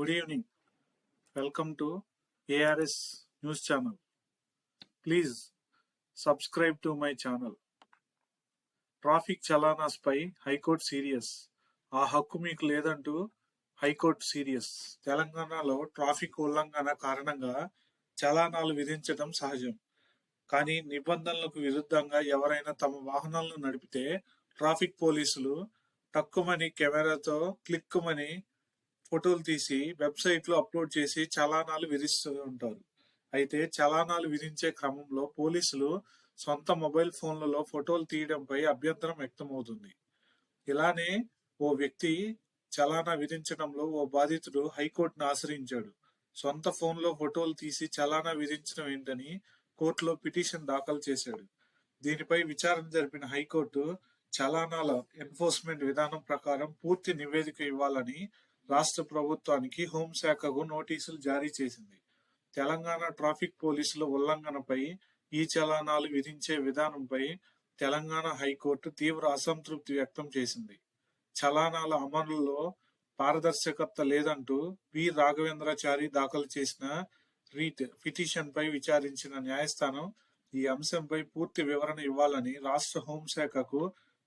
Good evening welcome to ARS news channel please subscribe to my channel traffic చలానాస్పై high court serious ఆ హక్కు మీకు లేదంటూ high court serious తెలంగాణలో traffic ఉల్లంఘన కారణంగా చలానాలు విధించడం సహజం. కానీ నిబంధనలకు విరుద్ధంగా ఎవరైనా తమ వాహనాలను నడిపితే ట్రాఫిక్ పోలీసులు తక్కువని కెమెరాతో క్లిక్కుమని ఫోటోలు తీసి వెబ్సైట్లో అప్లోడ్ చేసి చలానాలు విధిస్తూ ఉంటారు. అయితే చలానాలు విధించే క్రమంలో పోలీసులు సొంత మొబైల్ ఫోన్లలో ఫోటోలు తీయడంపై అభ్యంతరం వ్యక్తమవుతుంది. ఇలానే ఓ వ్యక్తి చలానా విధించడంలో ఓ బాధితుడు హైకోర్టును ఆశ్రయించాడు. సొంత ఫోన్లో ఫోటోలు తీసి చలానా విధించడం ఏంటని కోర్టులో పిటిషన్ దాఖలు చేశాడు. దీనిపై విచారణ జరిపిన హైకోర్టు చలానాల ఎన్ఫోర్స్మెంట్ విధానం ప్రకారం పూర్తి నివేదిక ఇవ్వాలని రాష్ట్ర ప్రభుత్వానికి హోంశాఖకు నోటీసులు జారీ చేసింది. తెలంగాణ ట్రాఫిక్ పోలీసుల ఉల్లంఘనపై ఈ చలానాలు విధించే విధానంపై తెలంగాణ హైకోర్టు తీవ్ర అసంతృప్తి వ్యక్తం చేసింది. చలానాల అమలులో పారదర్శకత లేదంటూ వి. రాఘవేంద్రాచారి దాఖలు చేసిన రీట్ పిటిషన్ పై విచారించిన న్యాయస్థానం ఈ అంశంపై పూర్తి వివరణ ఇవ్వాలని రాష్ట్ర హోంశాఖకు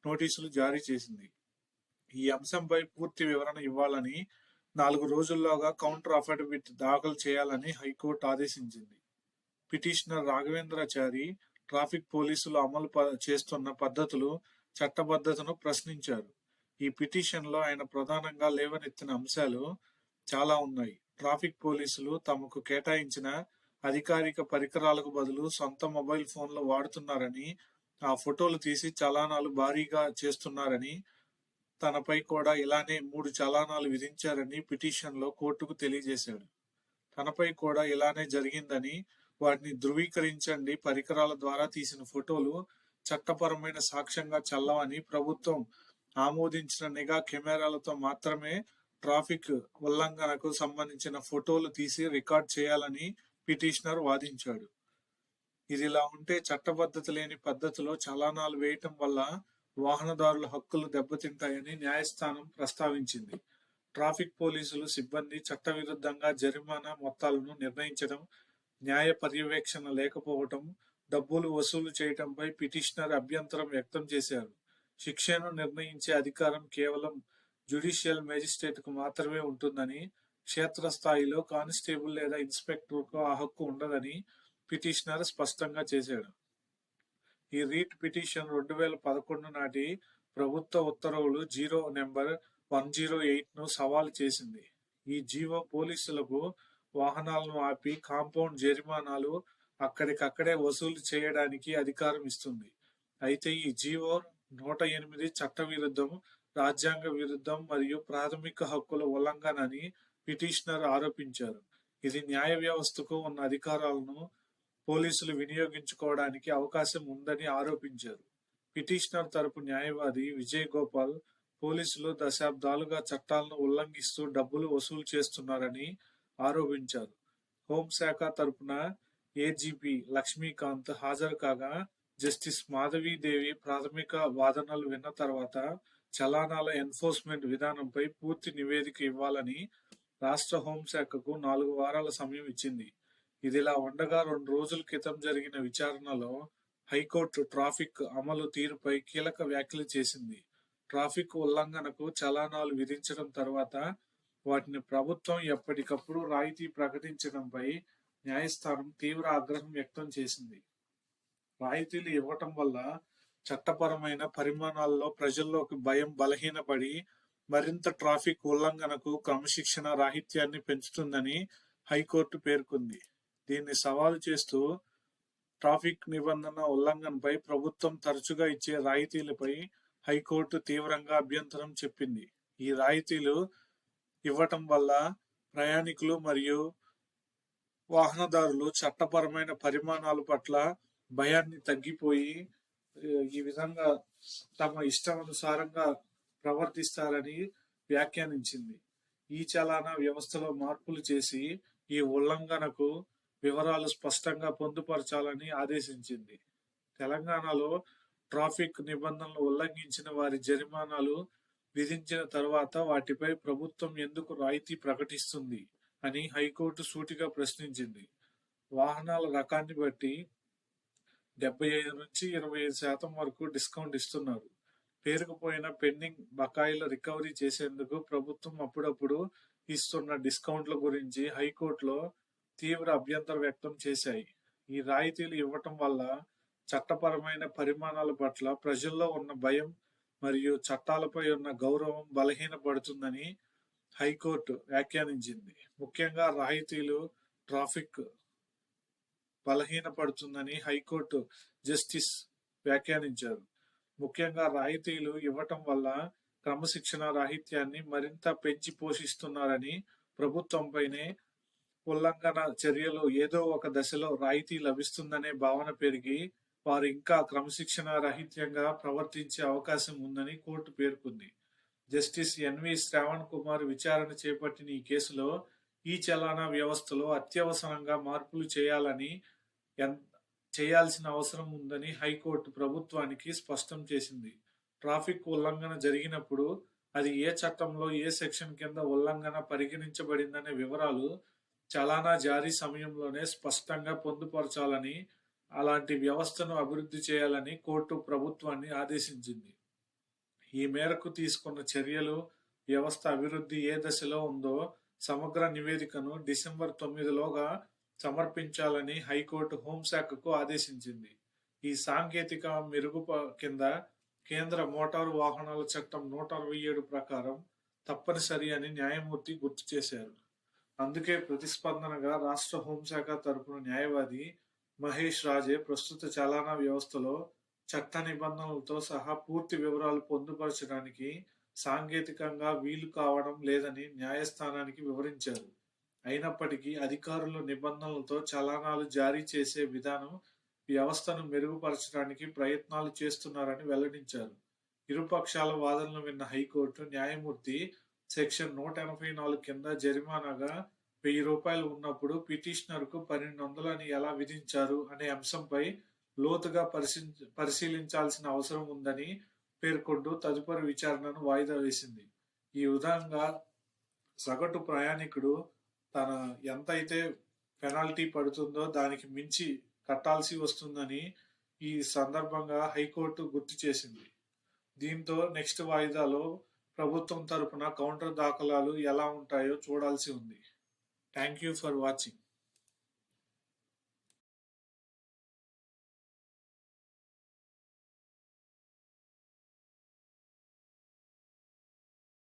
నోటీసులు జారీ చేసింది. ఈ అంశంపై పూర్తి వివరణ ఇవ్వాలని నాలుగు రోజుల్లోగా కౌంటర్ అఫిడవిట్ దాఖలు చేయాలని హైకోర్టు ఆదేశించింది. పిటిషనర్ రాఘవేంద్రాచారి ట్రాఫిక్ పోలీసులు అమలు ప- చేస్తున్న పద్ధతులు చట్టబద్ధతను ప్రశ్నించారు. ఈ పిటిషన్లో ఆయన ప్రధానంగా లేవనెత్తిన అంశాలు చాలా ఉన్నాయి. ట్రాఫిక్ పోలీసులు తమకు కేటాయించిన అధికారిక పరికరాలకు బదులు సొంత మొబైల్ ఫోన్లు వాడుతున్నారని ఆ ఫోటోలు తీసి చలానాలు భారీగా చేస్తున్నారని తనపై కూడా ఇలానే మూడు చలానాలు విధించారని పిటిషన్లో కోర్టుకు తెలియజేశాడు. తనపై కూడా ఇలానే జరిగిందని వాటిని ధృవీకరించండి పరికరాల ద్వారా తీసిన ఫోటోలు చట్టపరమైన సాక్ష్యంగా చల్లవని ప్రభుత్వం ఆమోదించిన నిఘా కెమెరాలతో మాత్రమే ట్రాఫిక్ ఉల్లంఘనకు సంబంధించిన ఫోటోలు తీసి రికార్డ్ చేయాలని పిటిషనర్ వాదించాడు. ఇదిలా ఉంటే చట్టబద్ధత లేని పద్ధతిలో చలానాలు వేయటం వల్ల వాహనదారుల హక్కులు దెబ్బతింటాయని న్యాయస్థానం ప్రస్తావించింది. ట్రాఫిక్ పోలీసులు సిబ్బంది చట్టవిరుద్ధంగా జరిమానా మొత్తాలను నిర్ణయించడం న్యాయ పర్యవేక్షణ లేకపోవటం డబ్బులు వసూలు చేయటంపై పిటిషనర్ అభ్యంతరం వ్యక్తం చేశారు. శిక్షను నిర్ణయించే అధికారం కేవలం జ్యుడిషియల్ మేజిస్ట్రేట్కు మాత్రమే ఉంటుందని క్షేత్రస్థాయిలో కానిస్టేబుల్ లేదా ఇన్స్పెక్టర్కు ఆ హక్కు ఉండదని పిటిషనర్ స్పష్టంగా చేశాడు. ఈ రీట్ పిటిషన్ రెండు వేల పదకొండు నాటి ప్రభుత్వ ఉత్తర్వులు జీరో నెంబర్ వన్ జీరో ఎయిట్ను సవాల్ చేసింది. ఈ జీవో పోలీసులకు వాహనాలను ఆపి కాంపౌండ్ జరిమానాలు అక్కడికక్కడే వసూలు చేయడానికి అధికారం ఇస్తుంది. అయితే ఈ జీవో నూట ఎనిమిది చట్ట విరుద్ధం రాజ్యాంగ విరుద్ధం మరియు ప్రాథమిక హక్కుల ఉల్లంఘన అని పిటిషనర్ ఆరోపించారు. ఇది న్యాయ వ్యవస్థకు ఉన్న అధికారాలను పోలీసులు వినియోగించుకోవడానికి అవకాశం ఉందని ఆరోపించారు. పిటిషనర్ తరపు న్యాయవాది విజయ్ గోపాల్ పోలీసులు దశాబ్దాలుగా చట్టాలను ఉల్లంఘిస్తూ డబ్బులు వసూలు చేస్తున్నారని ఆరోపించారు. హోంశాఖ తరపున ఏజీపీ లక్ష్మీకాంత్ హాజరు కాగా జస్టిస్ మాధవీదేవి ప్రాథమిక వాదనలు విన్న తర్వాత చలానాల ఎన్ఫోర్స్మెంట్ విధానంపై పూర్తి నివేదిక ఇవ్వాలని రాష్ట్ర హోంశాఖకు నాలుగు వారాల సమయం ఇచ్చింది. ఇదిలా ఉండగా రెండు రోజుల క్రితం జరిగిన విచారణలో హైకోర్టు ట్రాఫిక్ అమలు తీరుపై కీలక వ్యాఖ్యలు చేసింది. ట్రాఫిక్ ఉల్లంఘనకు చలానాలు విధించడం తర్వాత వాటిని ప్రభుత్వం ఎప్పటికప్పుడు రాయితీ ప్రకటించడంపై న్యాయస్థానం తీవ్ర ఆగ్రహం వ్యక్తం చేసింది. రాయితీలు ఇవ్వటం వల్ల చట్టపరమైన పరిమాణాల్లో ప్రజల్లోకి భయం బలహీనపడి మరింత ట్రాఫిక్ ఉల్లంఘనకు క్రమశిక్షణ రాహిత్యాన్ని పెంచుతుందని హైకోర్టు పేర్కొంది. దీన్ని సవాలు చేస్తూ ట్రాఫిక్ నిబంధన ఉల్లంఘనపై ప్రభుత్వం తరచుగా ఇచ్చే రాయితీలపై హైకోర్టు తీవ్రంగా అభ్యంతరం చెప్పింది. ఈ రాయితీలు ఇవ్వటం వల్ల ప్రయాణికులు మరియు వాహనదారులు చట్టపరమైన పరిమాణాల పట్ల భయాన్ని తగ్గిపోయి ఈ విధంగా తమ ఇష్టానుసారంగా ప్రవర్తిస్తారని వ్యాఖ్యానించింది. ఈ చలానా వ్యవస్థలో మార్పులు చేసి ఈ ఉల్లంఘనకు వివరాలు స్పష్టంగా పొందుపరచాలని ఆదేశించింది. తెలంగాణలో ట్రాఫిక్ నిబంధనలు ఉల్లంఘించిన వారి జరిమానాలు విధించిన తర్వాత వాటిపై ప్రభుత్వం ఎందుకు రాయితీ ప్రకటిస్తుంది అని హైకోర్టు సూటిగా ప్రశ్నించింది. వాహనాల రకాన్ని బట్టి డెబ్బై ఐదు నుంచి ఇరవై ఐదు శాతం వరకు డిస్కౌంట్ ఇస్తున్నారు. పేరుకుపోయిన పెండింగ్ బకాయిల రికవరీ చేసేందుకు ప్రభుత్వం అప్పుడప్పుడు ఇస్తున్న డిస్కౌంట్ల గురించి హైకోర్టులో తీవ్ర అభ్యంతరం వ్యక్తం చేశాయి. ఈ రాయితీలు ఇవ్వటం వల్ల చట్టపరమైన పరిమాణాల పట్ల ప్రజల్లో ఉన్న భయం మరియు చట్టాలపై ఉన్న గౌరవం బలహీనపడుతుందని హైకోర్టు వ్యాఖ్యానించింది. ముఖ్యంగా రాయితీలు ట్రాఫిక్ బలహీనపడుతుందని హైకోర్టు జస్టిస్ వ్యాఖ్యానించారు. ముఖ్యంగా రాయితీలు ఇవ్వటం వల్ల క్రమశిక్షణ రాహిత్యాన్ని మరింత పెంచి పోషిస్తున్నారని ప్రభుత్వంపైనే ఉల్లంఘన చర్యలు ఏదో ఒక దశలో రాయితీ లభిస్తుందనే భావన పెరిగి వారు ఇంకా క్రమశిక్షణ రహిత్యంగా ప్రవర్తించే అవకాశం ఉందని కోర్టు పేర్కొంది. జస్టిస్ ఎన్వి శ్రావణ్ కుమార్ విచారణ చేపట్టిన ఈ కేసులో ఈ చలానా వ్యవస్థలో అత్యవసరంగా మార్పులు చేయాలని ఎన్- చేయాల్సిన అవసరం ఉందని హైకోర్టు ప్రభుత్వానికి స్పష్టం చేసింది. ట్రాఫిక్ ఉల్లంఘన జరిగినప్పుడు అది ఏ చట్టంలో ఏ సెక్షన్ కింద ఉల్లంఘన పరిగణించబడిందనే వివరాలు చలానా జారీ సమయంలోనే స్పష్టంగా పొందుపరచాలని అలాంటి వ్యవస్థను అభివృద్ధి చేయాలని కోర్టు ప్రభుత్వాన్ని ఆదేశించింది. ఈ మేరకు తీసుకున్న చర్యలు వ్యవస్థ అభివృద్ధి ఏ దశలో ఉందో సమగ్ర నివేదికను డిసెంబర్ తొమ్మిదిలోగా సమర్పించాలని హైకోర్టు హోంశాఖకు ఆదేశించింది. ఈ సాంకేతిక మెరుగు కింద కేంద్ర మోటారు వాహనాల చట్టం నూట అరవై ఏడు ప్రకారం తప్పనిసరి అని న్యాయమూర్తి గుర్తు చేశారు. అందుకే ప్రతిస్పందనగా రాష్ట్ర హోంశాఖ తరపున న్యాయవాది మహేష్ రాజే ప్రస్తుత చలానా వ్యవస్థలో చట్ట నిబంధనలతో సహా పూర్తి వివరాలు పొందుపరచడానికి సాంకేతికంగా వీలు కావడం లేదని న్యాయస్థానానికి వివరించారు. అయినప్పటికీ అధికారులు నిబంధనలతో చలానాలు జారీ చేసే విధానం వ్యవస్థను మెరుగుపరచడానికి ప్రయత్నాలు చేస్తున్నారని వెల్లడించారు. ఇరుపక్షాల వాదనలు విన్న హైకోర్టు న్యాయమూర్తి సెక్షన్ నూట ఎనభై నాలుగు కింద జరిమానాగా వెయ్యి రూపాయలు ఉన్నప్పుడు పిటిషనర్కు పన్నెండు వందలని ఎలా విధించారు అనే అంశంపై లోతుగా పరిశీ- పరిశీలించాల్సిన అవసరం ఉందని పేర్కొంటూ తదుపరి విచారణను వాయిదా వేసింది. ఈ విధంగా సగటు ప్రయాణికుడు తన ఎంతైతే పెనాల్టీ పడుతుందో దానికి మించి కట్టాల్సి వస్తుందని ఈ సందర్భంగా హైకోర్టు గుర్తు చేసింది. దీంతో నెక్స్ట్ వాయిదాలో ప్రభుత్వం తరపున కౌంటర్ దాఖలాలు ఎలా ఉంటాయో చూడాల్సి ఉంది. Thank you for watching.